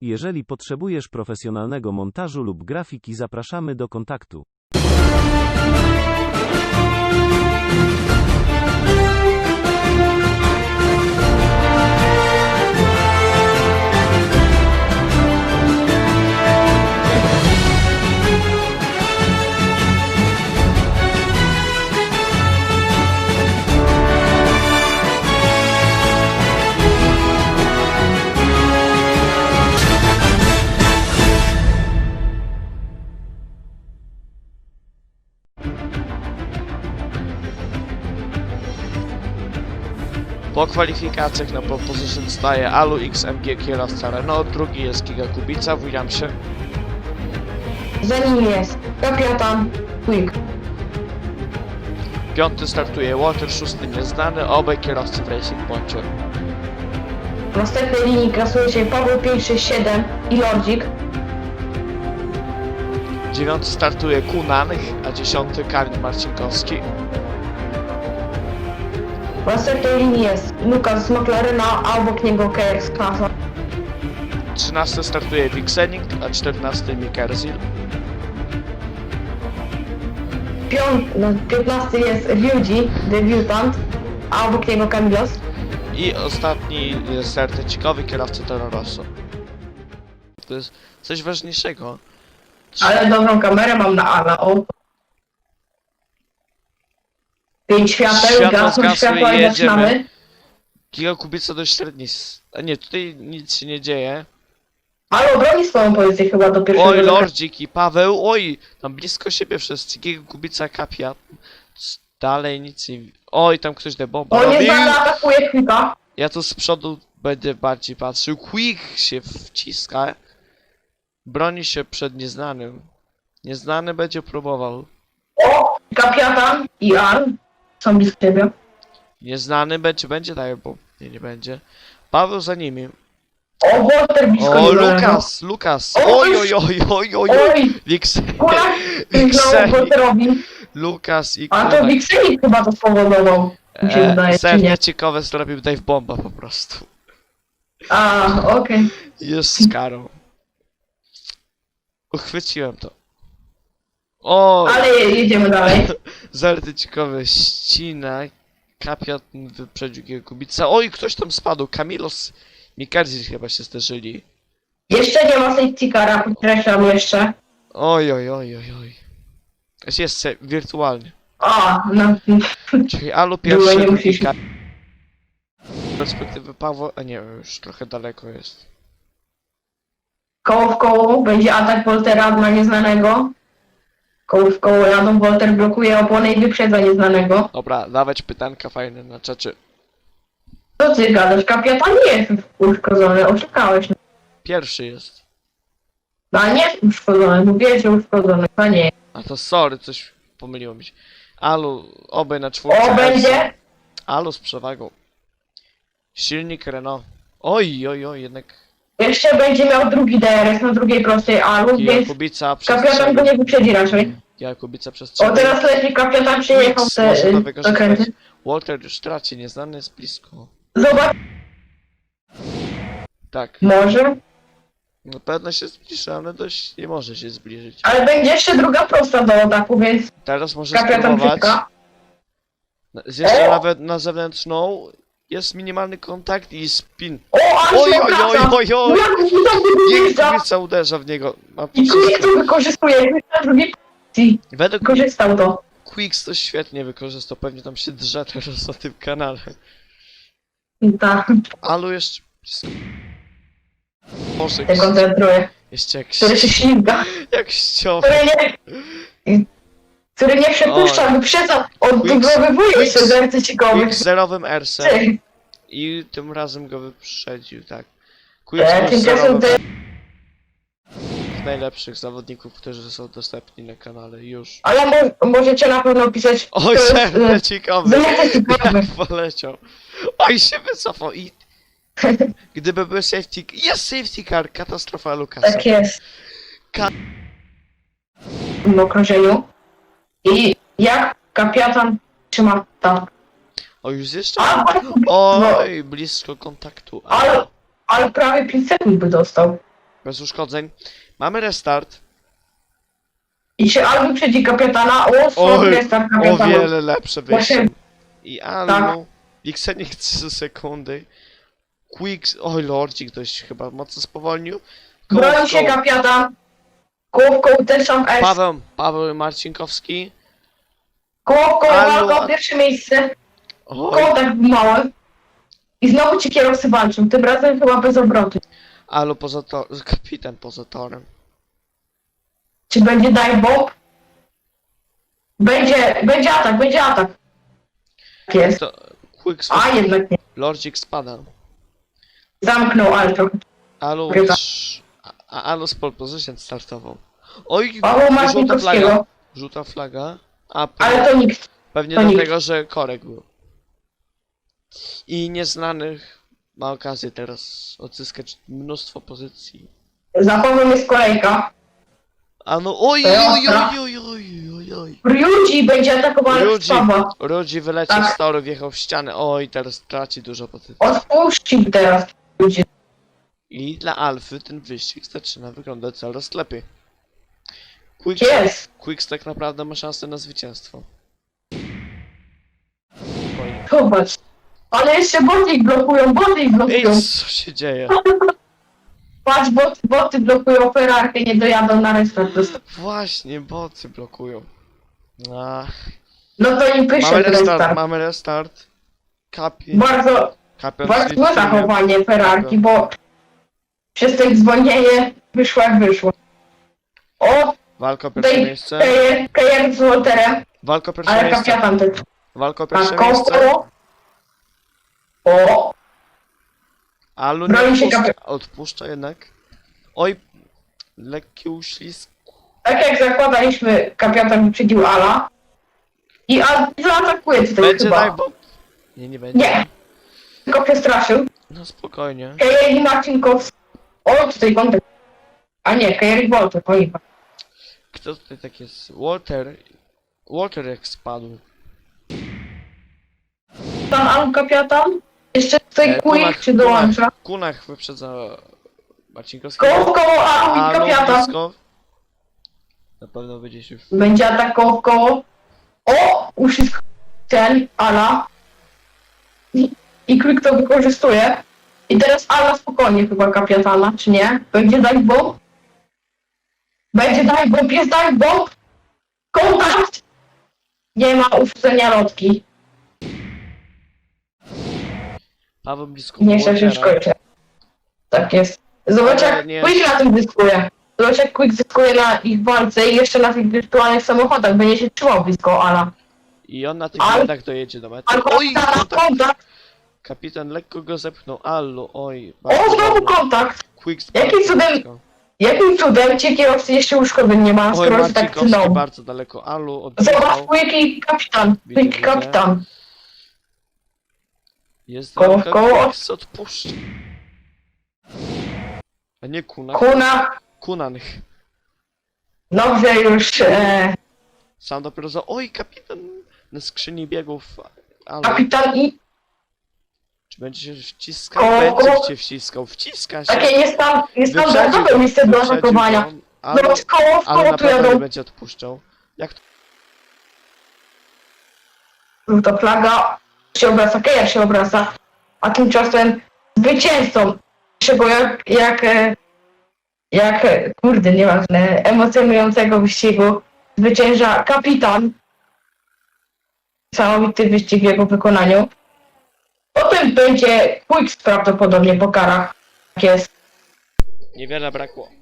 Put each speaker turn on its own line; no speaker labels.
Jeżeli potrzebujesz profesjonalnego montażu lub grafiki, zapraszamy do kontaktu.
Po kwalifikacjach na pole position staje Alu XMG kierowca Renault, drugi jest Giga Kubica w Williamsie,
Za nim jest kapitan Quick.
piąty startuje Walter, szósty nieznany, obaj kierowcy w Racing Poncie.
W następnej linii klasuje się Paweł 567 i Lordzik.
Dziewiąty startuje Kunan, a dziesiąty Karin Marcinkowski.
W następnej linii jest Lukas z McLarena, a obok niego KX klasa.
Trzynasty startuje Vixening, a czternasty Mikerzil.
Piąt, no, 15 jest Ryuji, debiutant, a obok niego Kamilos.
I ostatni jest sertecikowy kierowca Toro Rosso. To jest coś ważniejszego.
Ale dobrą kamerę mam na Ala, o. Pięć świateł,
Światło
gasną
zgasły
światła
i jedziemy.
zaczynamy.
Giga Kubica dość średni. s- A nie, tutaj nic się nie dzieje.
Ale obroni swoją pozycję chyba do pierwszego
Oj,
zakrętu.
Lordzik i Paweł, oj, tam blisko siebie wszyscy. Giga Kubica kapia. Dalej nic nie... Oj, tam ktoś debomba
O, nie
robił.
znany atakuje Quicka.
Ja tu z przodu będę bardziej patrzył. Quick się wciska. Broni się przed nieznanym. Nieznany będzie próbował.
O, kapitan i Arn są blisko siebie.
Nieznany będzie, będzie tak, bo nie, nie będzie. Paweł za nimi.
O, Walter blisko
O,
nieznanego.
Lukas, Lukas.
O,
Oj, oj, oj, oj, oj, oj.
Oj, Walterowi.
Lukas i
A to. Wixenik chyba to spowodował. Mi się wydaje, czy nie?
Serce ciekawe zrobił Dave Bomba po prostu.
A, okej.
Jest z karą. Uchwyciłem to. O,
Ale je- jedziemy dalej.
Zarty ciekawe ścina. Kapiat wyprzedził Kubica. Oj, ktoś tam spadł. Kamilos Mikarzy chyba się zderzyli.
Jeszcze nie ma safety cara, podkreślam jeszcze.
Oj, oj, oj, oj, oj. Jest jeszcze wirtualnie.
A, no,
Czyli Alu
Było,
pierwszy,
nie musisz.
Z perspektywy Pawła... A nie, już trochę daleko jest.
koło w koło będzie atak Woltera na nieznanego. Koło w koło jadą, Wolter blokuje opony i wyprzedza nieznanego.
Dobra, dawać pytanka fajne na czacie.
Co ty gadasz? Kapitan nie jest uszkodzony, oszukałeś.
Pierwszy jest.
No, a nie jest uszkodzony, mówię, że uszkodzony, to nie.
A to sorry, coś pomyliło mi się. Alu, obaj na czwórce.
O, będzie!
Alu z przewagą. Silnik Renault. Oj, oj, oj, jednak
Jeszcze będzie miał drugi DRS na drugiej prostej alu, więc
Jakubica
kapitan go nie wyprzedzi raczej.
Jakubica przez
O, teraz lepiej kapitan przyjechał te
to
y.
Walter już traci, nieznany jest blisko.
Zobacz,
Tak,
może,
na pewno się zbliża, ale dość nie może się zbliżyć.
ale będzie jeszcze druga prosta do ataku, więc
Teraz może
kapitan
spróbować.
czeka.
Zjeżdża
O!
nawet na zewnętrzną. Jest minimalny kontakt i spin.
O, ale
Oj, oj, oj, oj, oj! Niech Kubica uderza w niego. Ma
i. Quick to wykorzystuje, na drugiej pozycji.
Według mnie
Wykorzystał to.
Quicks to świetnie wykorzystał, pewnie tam się drze teraz na tym kanale.
Tak,
Alu jeszcze... Boże,
się
jak,
koncentruje.
jeszcze jak,
Który się ślizga,
jak ściął.
który nie... Który nie przepuszcza, wyprzedza, odbudowywuje
Quick-
się z arcycikowych.
Quick zerowym RC i tym razem go wyprzedził, tak. Quick
E, Tymczasem
zerowym
te...
najlepszych zawodników, którzy są dostępni na kanale już.
Ale mo możecie na pewno pisać...
Oj, serce
e,
ciekawe.
Wymiatę ciekawy.
Jak poleciał. Oj, się wycofał i... Gdyby był safety... Jest safety car, katastrofa Lukasa.
Tak jest.
Ka-
W okrążeniu. I jak kapitan trzyma tam.
O, już jeszcze?
A,
Oj, blisko kontaktu.
Ale, ale prawie 5 sekund by dostał.
Bez uszkodzeń. Mamy restart.
I się albo wyprzedzi kapitana, o,
Oj,
tam
O
kapitana.
wiele lepsze wyjście.
Właśnie-
I Alno. Wiksenik 3 sekundy. Quick. Oj, Lordzik dość chyba mocno spowolnił.
Broni się
Kołówko.
kapitan. Też sam S.
Paweł, Paweł Marcinkowski.
Kołówką
Alu,
walką
a-
pierwsze miejsce.
Oj,
Kołtak mały. I znowu ci kierowcy walczą, tym razem chyba bez obrotu.
Alu poza to, kapitan poza torem.
Czy będzie dive bomb? Będzie, będzie atak, będzie atak. Tak Jest.
To, quick
A jednak nie.
Lordzik spada.
Zamknął, trochę.
Alu, trz- a Alu z pole position startował. Oj,
Paweł
żółta flaga. Żółta flaga. A,
Ale to nikt.
Pewnie
To nikt.
dlatego, że korek był. I nieznanych ma okazję teraz odzyskać mnóstwo pozycji.
Za Pawłem jest kolejka.
A no oj,
To ja
oj, oj, oj, oj, oj, oj.
Ryuji będzie atakowany
Rudzi,
przez Pawła.
Rudzi wyleciał
Tak.
z toru, wjechał w ścianę. Oj, teraz traci dużo pozycji.
Odpuścił teraz. Ryuji.
I dla Alfy ten wyścig zaczyna wyglądać coraz lepiej. Quick,
Jest.
Quicks tak naprawdę ma szansę na zwycięstwo.
Zobacz. Ale jeszcze boty ich blokują, boty ich
Ej,
blokują.
co się dzieje?
Patrz, boty, boty blokują Ferrari, nie dojadą na restart.
Właśnie, boty blokują. Ach.
No to im
Mamy
pysze
restart,
restart.
mamy restart. Kapi,
Bardzo, bardzo złe zachowanie Ferrari, bo przez to ich zwolnienie wyszło jak wyszło. O,
Walka o pierwsze
tutaj
miejsce.
Kejer z Walterem,
Walka o pierwsze
ale
miejsce.
kapitan też.
Walka o pierwsze
Tak,
miejsce.
O,
Alu nie
Broni się
odpuszcza, odpuszcza jednak. Oj, lekki uślizg.
tak jak zakładaliśmy, kapitan wyprzedził Ala. I Al zaatakuje tutaj
Będzie
chyba.
daj, bo... Nie, nie będzie.
Nie. Tylko przestraszył.
No spokojnie.
Kejer i Marcinkow. O, tutaj kątek. A nie, Kejer i Walter, oni.
Kto tutaj tak jest? Walter. Walter jak spadł.
Pan Alu kapitan? Jeszcze tutaj
E, Kunach-
czy dołącza?
Kunach wyprzedza Marcinkowskiego.
Koło, koło Alu i
Alu
kapitan.
blisko. Na pewno będzie się... w-
Będzie atakował w koło. O! Uścisk ten, Ala. I, I to wykorzystuje. I teraz Ala spokojnie chyba kapitana, czy nie? Będzie dive bomb? Będzie dive bomb, jest dive bomb! Kontakt! Nie ma uszczelnia lotki.
Paweł blisko
Nie chcę się już. Tak jest. Zobacz
Ale
jak
nie-
Quick na tym zyskuje. Zobacz jak Quick zyskuje na ich walce i jeszcze na tych wirtualnych samochodach. Będzie się trzymał blisko Ala.
I on na tych
Ale-
błędach dojedzie do mety. Oj,
kontakt,
kontakt.
kontakt!
Kapitan lekko go zepchnął. Allu, oj.
O, znowu kontakt!
Quick
Jakim
bardzo
cudem-
blisko.
Jakim cudem ci kierowcy jeszcze uszkodzeń nie ma,
Oj,
skoro się tak cną?
bardzo daleko. Alu
Zobacz,
odjechał.
Kapitan.
Widzę,
kapitan.
Jest
Koło- koło-.
A nie Kuna.
Kuna,
Kunanych.
dobrze już, e,
Sam dopiero za... Oj, kapitan na skrzyni biegów. Alu.
kapitan i
Czy będzie się wciskał?
Koło-
Będzie
koło-
się wciskał. Wciska się.
takie niestandardowe
Wyprzedził-
miejsce do
wyprzedził
atakowania.
go, Ale,
No, z koło w
ale
koło
na
tu
pewno nie
jadą.
będzie odpuszczał. Jak to?
Żółta flaga się obraca, Kejer się obraca, a tymczasem zwycięzcą naszego jak, jak, e, jak, e, kurde, nieważne, emocjonującego wyścigu zwycięża kapitan. Niesamowity wyścig w jego wykonaniu. Potem będzie Quick prawdopodobnie po karach. Tak jest.
Niewiele brakło.